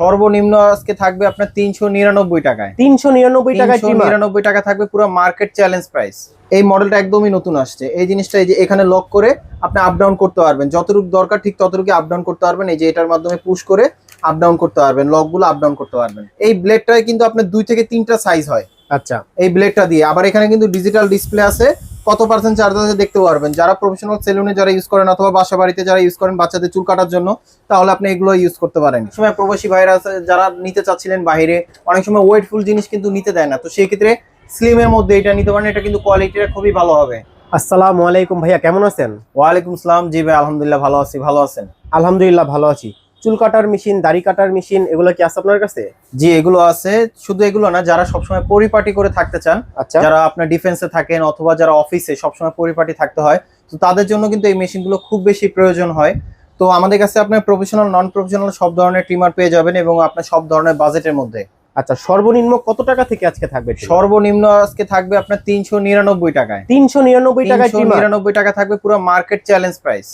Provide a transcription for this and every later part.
সর্বনিম্ন আজকে থাকবে আপনার তিনশো নিরানব্বই টাকায়। তিনশো নিরানব্বই টাকায় নিরানব্বই টাকা থাকবে পুরো মার্কেট চ্যালেঞ্জ প্রাইস এই মডেলটা একদমই নতুন আসছে। এই জিনিসটা এই যে এখানে লক করে আপনি আপ ডাউন করতে পারবেন। যতটুকু দরকার ঠিক ততটুকু আপ ডাউন করতে পারবেন। এই যে এটার মাধ্যমে পুশ করে আপ ডাউন করতে পারবেন। লকগুলো আপ ডাউন করতে পারবেন। এই ব্লেডটায় কিন্তু আপনার দুই থেকে তিনটা সাইজ হয়। আচ্ছা। এই ব্লেডটা দিয়ে। আবার এখানে কিন্তু ডিজিটাল ডিসপ্লে আছে। কত পার্সেন্ট চার্জ আছে দেখতে পারবেন। যারা প্রফেশনাল সেলুনে যারা ইউজ করেন অথবা বাসা বাড়িতে যারা ইউজ করেন বাচ্চাদের চুল কাটার জন্য তাহলে আপনি এগুলো ইউজ করতে পারেন। সময় প্রবাসী ভাইরা আছে যারা নিতে চাচ্ছিলেন বাইরে অনেক সময় ওয়েটফুল জিনিস কিন্তু নিতে দেয় না। তো সেই ক্ষেত্রে স্লিমের মধ্যে এটা নিতে পারেন এটা কিন্তু কোয়ালিটিটা খুবই ভালো হবে। আসসালামু আলাইকুম ভাইয়া কেমন আছেন? ওয়ালাইকুম আসসালাম। জি ভাই আলহামদুলিল্লাহ ভালো আছি। ভালো আছেন? আলহামদুলিল্লাহ ভালো আছি। চুল কাটার মেশিন দাড়ি কাটার মেশিন এগুলো কি আছে আপনার কাছে? জি এগুলো আছে। শুধু এগুলো না যারা সবসময় পরিপাটি করে থাকতে চান আচ্ছা। যারা আপনার ডিফেন্সে থাকেন অথবা যারা অফিসে সবসময় পরিপাটি থাকতে হয় তো তাদের জন্য কিন্তু এই মেশিনগুলো খুব বেশি প্রয়োজন হয়। তো আমাদের কাছে আপনার প্রফেশনাল নন প্রফেশনাল সব ধরনের ট্রিমার পেয়ে যাবেন এবং আপনার সব ধরনের বাজেটের মধ্যে। আচ্ছা সর্বনিম্ন কত টাকা থেকে আজকে থাকবে সর্বনিম্ন আজকে থাকবে আপনার তিনশো নিরানব্বই টাকায়। তিনশো নিরানব্বই টাকায় নিরানব্বই টাকা থাকবে পুরো মার্কেট চ্যালেঞ্জ প্রাইস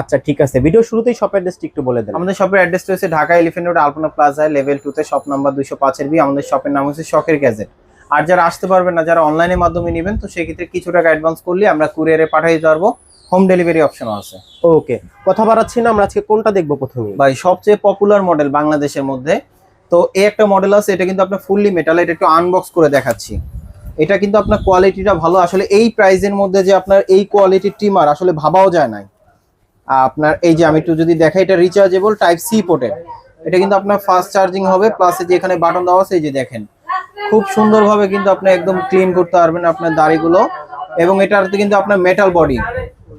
আচ্ছা ঠিক আছে। ভিডিও শুরুতেই শপের অ্যাড্রেসটি একটু বলে দেন। আমাদের শপের অ্যাড্রেস রয়েছে ঢাকা এলিফেন্ট রোড আলপনা প্লাজায় লেভেল টু তে শপ নাম্বার দুইশো পাঁচের বি আমাদের শপের নাম হচ্ছে শখের গ্যাজেট আর যারা আসতে পারবেন না যারা অনলাইনের মাধ্যমে নেবেন তো সেক্ষেত্রে কিছু টাকা অ্যাডভান্স করলে আমরা কুরিয়ারে পাঠিয়ে পারব। হোম ডেলিভারি অপশনও আছে। ওকে কথা বাড়াচ্ছি না আমরা আজকে কোনটা দেখব প্রথমে ভাই সবচেয়ে পপুলার মডেল বাংলাদেশের মধ্যে। তো এই একটা মডেল আছে এটা কিন্তু আপনার ফুললি মেটাল এটা একটু আনবক্স করে দেখাচ্ছি। এটা কিন্তু আপনার কোয়ালিটিটা ভালো। আসলে এই প্রাইজের মধ্যে যে আপনার এই কোয়ালিটির টিমার আসলে ভাবাও যায় নাই। আপনার এই যে আমি একটু যদি দেখাই এটা রিচার্জেবল টাইপ সি পোর্টের এটা কিন্তু আপনার ফাস্ট চার্জিং হবে প্লাস যে এখানে বাটন দেওয়া আছে এই যে দেখেন। খুব সুন্দরভাবে কিন্তু আপনি একদম ক্লিন করতে পারবেন আপনার দাড়িগুলো। এবং এটাতে কিন্তু আপনার মেটাল বডি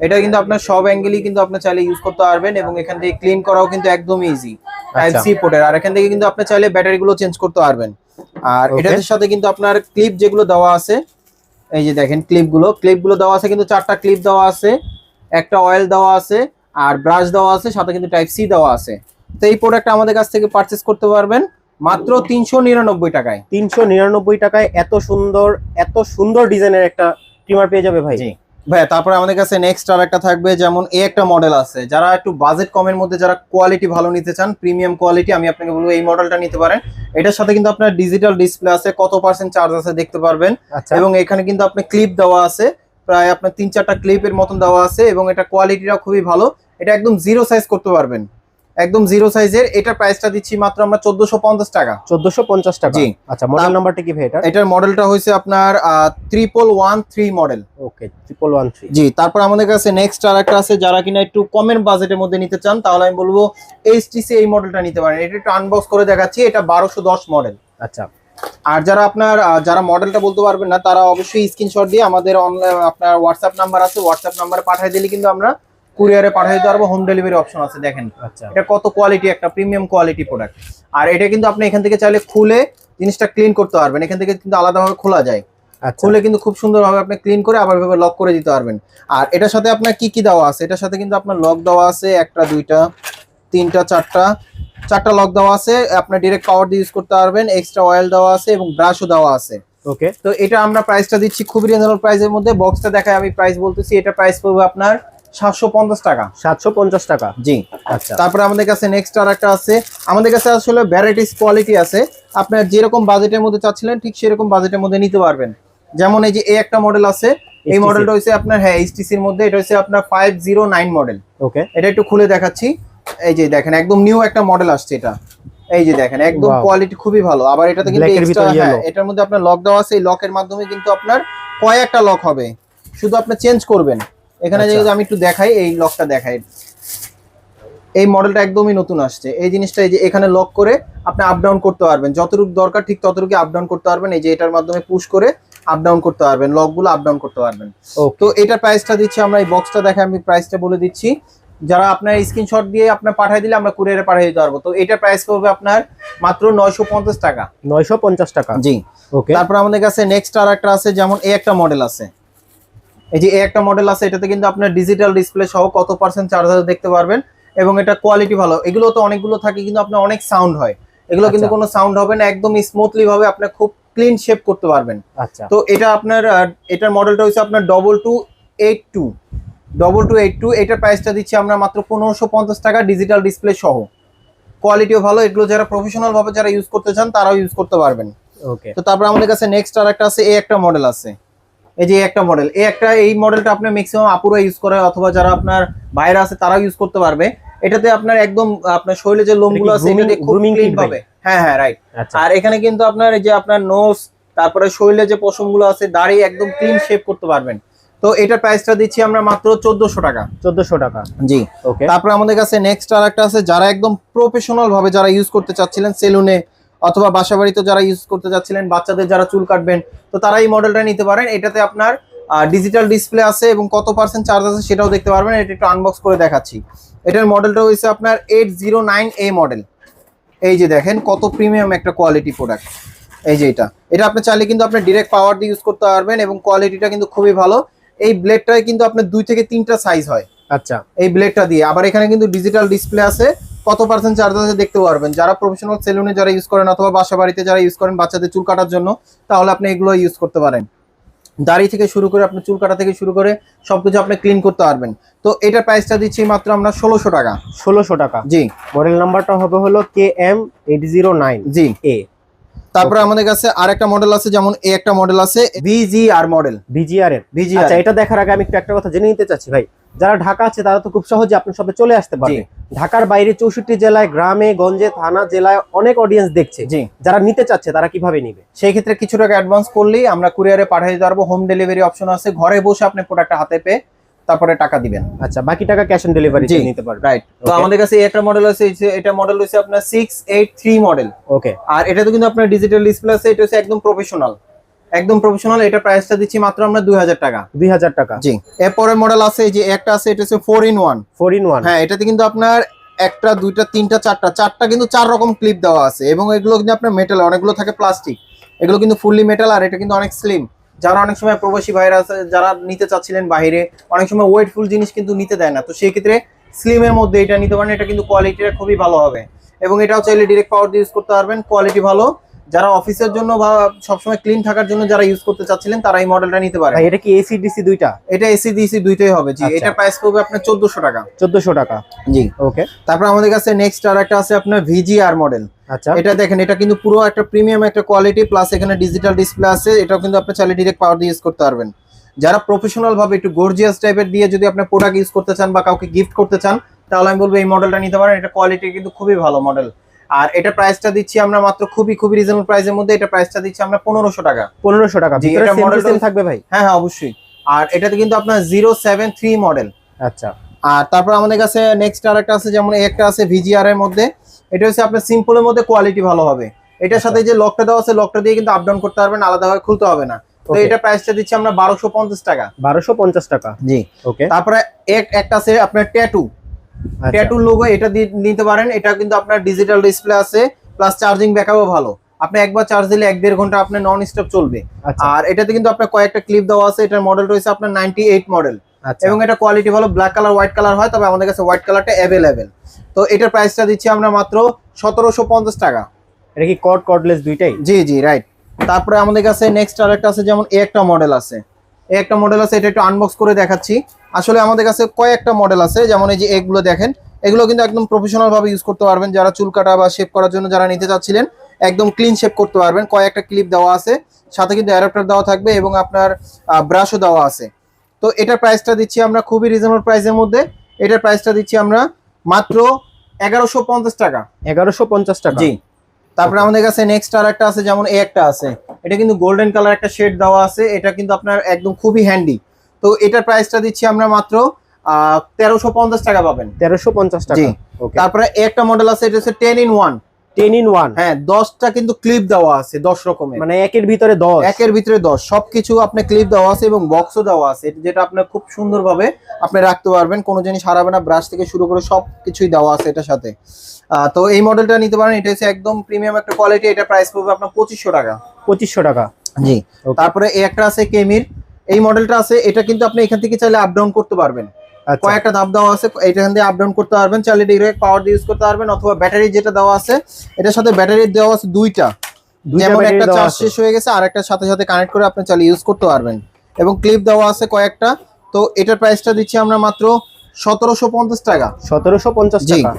এটা কিন্তু আপনার সব অ্যাঙ্গেলই কিন্তু আপনি চাইলে ইউজ করতে পারবেন এবং এখান থেকে ক্লিন করাও কিন্তু একদমই ইজি টাইপ। সি পোর্টের আর এখান থেকে কিন্তু আপনি চাইলে ব্যাটারিগুলো চেঞ্জ করতে পারবেন। আর এটার সাথে কিন্তু আপনার ক্লিপ যেগুলো দেওয়া আছে এই যে দেখেন ক্লিপগুলো ক্লিপগুলো দেওয়া আছে কিন্তু চারটা ক্লিপ দেওয়া আছে। একটা অয়েল দেওয়া আছে। আর ব্রাশ দেওয়া আছে সাথে কিন্তু টাইপ সি দেওয়া আছে। তো এই প্রোডাক্টটা আমাদের কাছ থেকে পারচেস করতে পারবেন মাত্র তিনশো নিরানব্বই টাকায়। তিনশো নিরানব্বই টাকায় এত সুন্দর এত সুন্দর ডিজাইনের একটা ট্রিমার পেয়ে যাবে ভাই। জি। ভাইয়া তারপরে আমাদের কাছে নেক্সট আর একটা থাকবে যেমন এই একটা মডেল আছে। যারা একটু বাজেট কমের মধ্যে যারা কোয়ালিটি ভালো নিতে চান প্রিমিয়াম কোয়ালিটি আমি আপনাকে বলব এই মডেলটা নিতে পারেন। এটার সাথে কিন্তু আপনার ডিজিটাল ডিসপ্লে আছে কত পার্সেন্ট চার্জ আছে দেখতে পারবেন। আচ্ছা। এবং এখানে কিন্তু আপনার ক্লিপ দেওয়া আছে প্রায় আপনার তিন চারটা ক্লিপের মতন দেওয়া আছে এবং এটা কোয়ালিটিটা খুবই ভালো। এটা একদম জিরো সাইজ করতে পারবেন। একদম জিরো সাইজের এটা প্রাইসটা দিচ্ছি মাত্র আমরা চোদ্দশো পঞ্চাশ টাকা। চোদ্দশো পঞ্চাশ টাকা। জি। আচ্ছা মডেল নাম্বারটা কি ভাই এটা এটার মডেলটা হয়েছে আপনার triple one three model okay triple one three G তারপর আমাদের কাছে নেক্সট আর একটা আছে যারা কিনা একটু কমের বাজেটের মধ্যে নিতে চান তাহলে আমি বলব এইচটিসি এই মডেলটা নিতে পারেন। এটা একটু আনবক্স করে দেখাচ্ছি এটা বারোশো দশ মডেল আচ্ছা। আর যারা আপনার যারা মডেলটা বলতে পারবেন না তারা অবশ্যই স্ক্রিনশট দিয়ে আমাদের অনলাইন আপনার হোয়াটসঅ্যাপ নাম্বার আছে হোয়াটসঅ্যাপ নাম্বারে পাঠিয়ে দিলে কিন্তু আমরা কুরিয়ারে পাঠিয়ে দিতে পারব হোম ডেলিভারি অপশন আছে দেখেন। আচ্ছা। এটা কত কোয়ালিটি একটা প্রিমিয়াম কোয়ালিটি প্রোডাক্ট আর এটা কিন্তু আপনি এখান থেকে চাইলে খুলে জিনিসটা ক্লিন করতে পারবেন। এখান থেকে কিন্তু আলাদাভাবে খোলা যায়। আচ্ছা। খুলে কিন্তু খুব সুন্দরভাবে আপনি ক্লিন করে আবার ভাবে লক করে দিতে পারবেন। আর এটার সাথে আপনার কি কি দেওয়া আছে? এটার সাথে কিন্তু আপনার লক দেওয়া আছে একটা দুইটা তিনটা চারটা চারটা লক দেওয়া আছে। আপনার ডিরেক্ট পাওয়ার দিয়ে ইউজ করতে পারবেন এক্সট্রা অয়েল দেওয়া আছে এবং ব্রাশও দেওয়া আছে। ওকে তো এটা আমরা প্রাইসটা দিচ্ছি খুবই রিজনেবল প্রাইসের মধ্যে। বক্সটা দেখায় আমি প্রাইস বলতেছি। এটা প্রাইস পড়বে আপনার সাতশো পঞ্চাশ টাকা। সাতশো পঞ্চাশ টাকা। জি। আচ্ছা। তারপরে আমাদের কাছে নেক্সট আর একটা আছে। আমাদের কাছে আসলে ভ্যারাইটিস কোয়ালিটি আছে। আপনার যেরকম বাজেটের মধ্যে চাচ্ছিলেন ঠিক সেরকম বাজেটের মধ্যে নিতে পারবেন। যেমন এই যে এই একটা মডেল আছে এই মডেলটা হচ্ছে আপনার হ্যাঁ এইচটিসির মধ্যে এটা হচ্ছে আপনার five zero nine model okay এটা একটু খুলে দেখাচ্ছি। এই যে দেখেন একদম নিউ একটা মডেল আসছে এটা। এই যে দেখেন একদম কোয়ালিটি খুবই ভালো। আবার এটাতে কিন্তু এর হ্যাঁ, এটার মধ্যে আপনার লক দেওয়া আছে। এই লকের মাধ্যমে কিন্তু আপনার কয়েকটা লক হবে। শুধু আপনি চেঞ্জ করবেন। এখানে আচ্ছা। যদি আমি একটু দেখাই এই লকটা দেখাই। এই মডেলটা একদমই নতুন আসছে। এই জিনিসটা এই যে এখানে লক করে আপনি আপ ডাউন করতে পারবেন। যতটুকু দরকার ঠিক ততটুকু আপ ডাউন করতে পারবেন। এই যে এটার মাধ্যমে পুশ করে আপ ডাউন করতে পারবেন। লকগুলো আপ ডাউন করতে পারবেন। তো এটার প্রাইসটা দিচ্ছি আমরা এই বক্সটা দেখে আমি প্রাইসটা বলে দিচ্ছি। যারা আপনার স্ক্রিনশট দিয়ে আপনার পাঠিয়ে দিলে আমরা কুরিয়ারে পাঠিয়ে দিতে পারব। তো এটার প্রাইস করবে আপনার মাত্র নয়শো পঞ্চাশ টাকা। নয়শো পঞ্চাশ টাকা। জি। ওকে তারপর আমাদের কাছে নেক্সট আর একটা আছে যেমন এই একটা মডেল আছে। এই যে একটা মডেল আছে এটাতে কিন্তু আপনার ডিজিটাল ডিসপ্লে সহ কত পার্সেন্ট চার্জার দেখতে পারবেন। এবং এটা কোয়ালিটি ভালো। এগুলো তো অনেকগুলো থাকে কিন্তু আপনার অনেক সাউন্ড হয়। এগুলো কিন্তু আচ্ছা। কোনো সাউন্ড হবে না একদম স্মুথলি ভাবে আপনি খুব ক্লিন শেপ করতে পারবেন। আচ্ছা। তো এটা আপনার এটার মডেলটা হচ্ছে আপনার double two eight two double two eight two এটার প্রাইসটা দিচ্ছি আমরা মাত্র পনেরোশো পঞ্চাশ টাকা ডিজিটাল ডিসপ্লে সহ। কোয়ালিটিও ভালো এগুলো যারা প্রফেশনাল ভাবে যারা ইউজ করতে চান তারাও ইউজ করতে পারবেন। ওকে তো তারপর আমাদের কাছে নেক্সট আর একটা আছে এই একটা মডেল আছে। এই যে একটা মডেল এই একটা এই মডেলটা আপনি ম্যাক্সিমাম আপুরা ইউজ করে অথবা যারা আপনার বাইরে আছে তারাও ইউজ করতে পারবে। এটাতে আপনার একদম আপনার শরীরে যে লোমগুলো আছে খুব clean পাবে। হ্যাঁ হ্যাঁ রাইট আচ্ছা। আর এখানে কিন্তু আপনার এই যে আপনার নোজ তারপরে শরীরে যে পশমগুলো আছে দাড়ি একদম ক্লিন শেপ করতে পারবেন। তো এটার প্রাইসটা দিচ্ছি আমরা মাত্র চোদ্দশো টাকা। চোদ্দশো টাকা। জি। ওকে তারপরে আমাদের কাছে নেক্সট আর একটা আছে যারা একদম প্রফেশনাল ভাবে যারা ইউজ করতে চাচ্ছিলেন সেলুনে অথবা বাসা বাড়িতে যারা ইউজ করতে চাচ্ছিলেন বাচ্চাদের যারা চুল কাটবেন তো তারা এই মডেলটা নিতে পারেন। এটাতে আপনার ডিজিটাল ডিসপ্লে আছে এবং কত পার্সেন্ট চার্জ আছে সেটাও দেখতে পারবেন। এটা একটু আনবক্স করে দেখাচ্ছি। এটার মডেলটা হয়েছে আপনার eight zero nine A model এই যে দেখেন কত প্রিমিয়াম একটা কোয়ালিটি প্রোডাক্ট এই যে এটা। এটা আপনি চাইলে কিন্তু আপনি ডিরেক্ট পাওয়ার দিয়ে ইউজ করতে পারবেন এবং কোয়ালিটিটা কিন্তু খুবই ভালো। এই ব্লেডটায় কিন্তু আপনার দুই থেকে তিনটা সাইজ হয়। আচ্ছা। এই ব্লেডটা দিয়ে। আবার এখানে কিন্তু ডিজিটাল ডিসপ্লে আছে। কত পার্সেন্ট চার্জ আছে দেখতে পারবেন। যারা প্রফেশনাল সেলুনে যারা ইউজ করেন অথবা বাসা বাড়িতে যারা ইউজ করেন বাচ্চাদের চুল কাটার জন্য তাহলে আপনি এগুলো ইউজ করতে পারেন। দাড়ি থেকে শুরু করে আপনি চুল কাটা থেকে শুরু করে সবকিছু আপনি ক্লিন করতে পারবেন। তো এটার প্রাইসটা দিচ্ছি মাত্র আমরা ষোলোশো টাকা। ষোলোশো টাকা। জি। মডেল নাম্বারটা হবে হলো K M eight zero nine G. এ তারপরে আমাদের কাছে আর একটা মডেল আছে যেমন এ একটা মডেল আছে ভিজিআর মডেল বিজিআর এর। ভিজিআর আচ্ছা এটা দেখার আগে আমি একটু একটা কথা জেনে নিতে চাচ্ছি ভাই। যারা ঢাকা আছে তারা তো খুব সহজে আপনার সবে চলে আসতে পারবে। ঢাকার বাইরে চৌষট্টি জেলায় গ্রামে গঞ্জে থানা জেলায় অনেক অডিয়েন্স দেখছে। যারা নিতে চাচ্ছে তারা কীভাবে নিবে? সেই ক্ষেত্রে কিছু টাকা অ্যাডভান্স করলেই আমরা কুরিয়ারে পাঠিয়ে দিতে পারব হোম ডেলিভারি অপশন আছে। ঘরে বসে আপনি প্রোডাক্টটা হাতে পেয়ে তারপরে টাকা দিবেন। আচ্ছা বাকি টাকা ক্যাশ অন ডেলিভারি। নিতে পারবে। রাইট তো আমাদের কাছে একটা মডেল আছে এটা মডেল হচ্ছে আপনার six eight three model okay আর এটা তো কিন্তু আপনার ডিজিটাল ডিসপ্লে আছে এটা হচ্ছে একদম প্রফেশনাল একদম প্রফেশনাল এটা প্রাইসটা দিচ্ছি মাত্র আমরা দুই হাজার টাকা। দুই হাজার টাকা। জি এরপরে মডেল আছে এই যে একটা আছে এটা হচ্ছে four in one four in one হ্যাঁ এটাতে কিন্তু আপনার একটা দুইটা তিনটা চারটা চারটা কিন্তু চার রকম ক্লিপ দেওয়া আছে এবং এগুলো কিন্তু আপনার মেটাল অনেকগুলো থাকে প্লাস্টিক এগুলো কিন্তু ফুললি মেটাল আর এটা কিন্তু অনেক স্লিম যারা অনেক সময় প্রবাসী ভাইরা আছে যারা নিতে চাচ্ছিলেন বাইরে অনেক সময় ওয়েটফুল জিনিস কিন্তু নিতে দেয় না। তো সেই ক্ষেত্রে স্লিমের মধ্যে এটা নিতে পারেন এটা কিন্তু কোয়ালিটিটা খুবই ভালো হবে। এবং এটাও চাইলে ডিরেক্ট পাওয়ার দিয়ে ইউজ করতে পারবেন কোয়ালিটি ভালো। যারা অফিসের জন্য বা সবসময় ক্লিন থাকার জন্য যারা ইউজ করতে চাচ্ছিলেন তারা এই মডেলটা নিতে পারে এটা কি এসি ডিসি দুইটা? এটা এসি ডিসি দুইটাই হবে জি। আচ্ছা। এটা প্রাইস পড়বে আপনার চোদ্দশো টাকা। চোদ্দশো টাকা। জি। ওকে তারপর আমাদের কাছে নেক্সট আর একটা আছে আপনার ভিজিআর মডেল আচ্ছা। এটা দেখেন এটা কিন্তু পুরো একটা প্রিমিয়াম একটা কোয়ালিটি প্লাস এখানে ডিজিটাল ডিসপ্লে আছে এটাও কিন্তু আপনি চাইলে ডিরেক্ট পাওয়ার দিয়ে ইউজ করতে পারবেন। যারা প্রফেশনাল ভাবে একটু গর্জিয়াস টাইপের দিয়ে যদি আপনি প্রোডাক্ট ইউজ করতে চান বা কাউকে গিফট করতে চান তাহলে আমি বলব এই মডেলটা নিতে পারেন। এটা কোয়ালিটি কিন্তু খুবই ভালো মডেল আর এটা প্রাইসটা দিচ্ছি আমরা মাত্র খুবই খুবই রিজনেবল প্রাইসের মধ্যে এটা প্রাইসটা দিচ্ছি আমরা পনেরোশো টাকা। পনেরোশো টাকা এটা সেম থাকবে ভাই? হ্যাঁ হ্যাঁ অবশ্যই। আর এটাতে কিন্তু আপনার জিরো সেভেন থ্রি মডেল আচ্ছা। আর তারপর আমাদের কাছে নেক্সট আর একটা আছে যেমন একটা আছে ভিজিআর এর মধ্যে। এটা হচ্ছে আপনার সিম্পলের মধ্যে কোয়ালিটি ভালো হবে। এটার সাথে যে লকটা দেওয়া আছে লকটা দিয়ে কিন্তু আপ ডাউন করতে পারবেন আলাদাভাবে খুলতে হবে না। তো. এটা প্রাইসটা দিচ্ছি আমরা বারোশো পঞ্চাশ টাকা। বারোশো পঞ্চাশ টাকা। জি। ওকে তারপরে এক- একটা আছে আপনার ট্যাটু আচ্ছা। ট্যাটু লোগো এটা নিতে পারেন। এটা কিন্তু আপনার ডিজিটাল ডিসপ্লে আছে প্লাস চার্জিং ব্যাকআপও ভালো। আপনি একবার চার্জ দিলে এক দেড় ঘণ্টা আপনার নন স্টপ চলবে। আচ্ছা। আর এটাতে কিন্তু আপনার কয়েকটা ক্লিপ দেওয়া আছে। এটার মডেল রয়েছে আপনার নাইনটি এইট মডেল আচ্ছা। এবং এটা কোয়ালিটি ভালো ব্ল্যাক কালার হোয়াইট কালার হয় তবে আমাদের কাছে হোয়াইট কালারটা অ্যাভেলেবেল তো এটার প্রাইসটা দিচ্ছি আমরা মাত্র সতেরোশো পঞ্চাশ টাকা। এটা কি কট কর্ডলেস দুইটাই? জি জি রাইট তারপরে আমাদের কাছে নেক্সট আরেকটা আছে যেমন এ একটা মডেল আছে। এ একটা মডেল আছে এটা একটু আনবক্স করে দেখাচ্ছি। আসলে আমাদের কাছে কয়েকটা মডেল আছে যেমন এই যে এগুলো দেখেন এগুলো কিন্তু একদম প্রফেশনাল ভাবে ইউজ করতে পারবেন যারা চুল কাটা বা শেপ করার জন্য যারা নিতে চাচ্ছিলেন একদম ক্লিন শেপ করতে পারবেন। কয়েকটা ক্লিপ দেওয়া আছে সাথে কিন্তু অ্যাডাপ্টার দেওয়া থাকবে এবং আপনার ব্রাশও দেওয়া আছে। তো এটার প্রাইসটা দিচ্ছি আমরা খুবই রিজনেবল প্রাইসের মধ্যে। এটার প্রাইসটা দিচ্ছি আমরা মাত্র এগারোশো পঞ্চাশ টাকা। এগারোশো পঞ্চাশ টাকা। জি। তারপরে আমাদের কাছে নেক্সট আর একটা আছে যেমন এ একটা আছে। এটা কিন্তু গোল্ডেন কালার একটা শেড দেওয়া আছে। এটা কিন্তু আপনার একদম খুবই হ্যান্ডি তো এটার প্রাইসটা দিচ্ছি আমরা মাত্র তেরোশো পঞ্চাশ টাকা পাবেন। তেরোশো পঞ্চাশ টাকা। তারপরে একটা মডেল আছে এটা হচ্ছে ten in one ten in one হ্যাঁ দশটা কিন্তু ক্লিপ দেওয়া আছে দশ রকমের। মানে একের ভিতরে দশ? একের ভিতরে দশ। সবকিছু আপনি ক্লিপ দেওয়া আছে এবং বক্সও দেওয়া আছে যেটা আপনার খুব সুন্দরভাবে আপনি রাখতে পারবেন কোনো জিনিস হারাবে না ব্রাশ থেকে শুরু করে সব কিছুই দেওয়া আছে এটার সাথে। তো এই মডেলটা নিতে পারেন এটা হচ্ছে একদম প্রিমিয়াম একটা কোয়ালিটি এটা প্রাইস পড়বে আপনার পঁচিশশো টাকা। পঁচিশশো টাকা। জি। তারপরে একটা আছে কেমির এই মডেলটা আছে এটা কিন্তু আপনি এখান থেকে চাইলে আপ ডাউন করতে পারবেন। আচ্ছা। কয়েকটা ধাপ দেওয়া আছে এখান দিয়ে আপ ডাউন করতে পারবেন চাইলে ডিরেক্ট পাওয়ার দিয়ে ইউজ করতে পারবেন অথবা ব্যাটারি যেটা দেওয়া আছে এটার সাথে ব্যাটারি দেওয়া আছে দুইটা। যেমন একটা চার্জ শেষ হয়ে গেছে আর একটা সাথে সাথে কানেক্ট করে আপনি চালিয়ে ইউজ করতে পারবেন। এবং ক্লিপ দেওয়া আছে কয়েকটা তো এটার প্রাইসটা দিচ্ছি আমরা মাত্র সতেরোশো পঞ্চাশ টাকা। সতেরোশো পঞ্চাশ টাকা।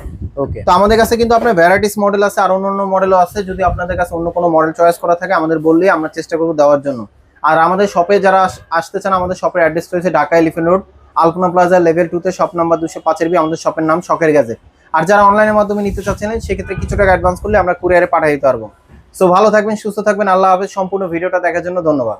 ওকে তো আমাদের কাছে কিন্তু আপনার ভ্যারাইটিস মডেল আছে আর অন্য অন্য মডেলও আছে যদি আপনাদের কাছে অন্য কোনো মডেল চয়েস করা থাকে আমাদের বললেই আমরা চেষ্টা করব দেওয়ার জন্য। আর আমাদের শপে যারা আসতে চান, আমাদের শপের অ্যাড্রেস রয়েছে Dhaka elephant road Alpana plaza level টুতে শপ নাম্বার দুশো পাঁচের বি, আমাদের শপের নাম শখের গাজে। আর যারা অনলাইনের মাধ্যমে নিতে চাচ্ছিলেন, সেক্ষেত্রে কিছু টাকা অ্যাডভান্স করলে আমরা কুরিয়ারে পাঠিয়ে দিতে পারব। সো ভালো থাকবেন, সুস্থ থাকবেন, আল্লাহ হাফেজ। সম্পূর্ণ ভিডিওটা দেখার জন্য ধন্যবাদ।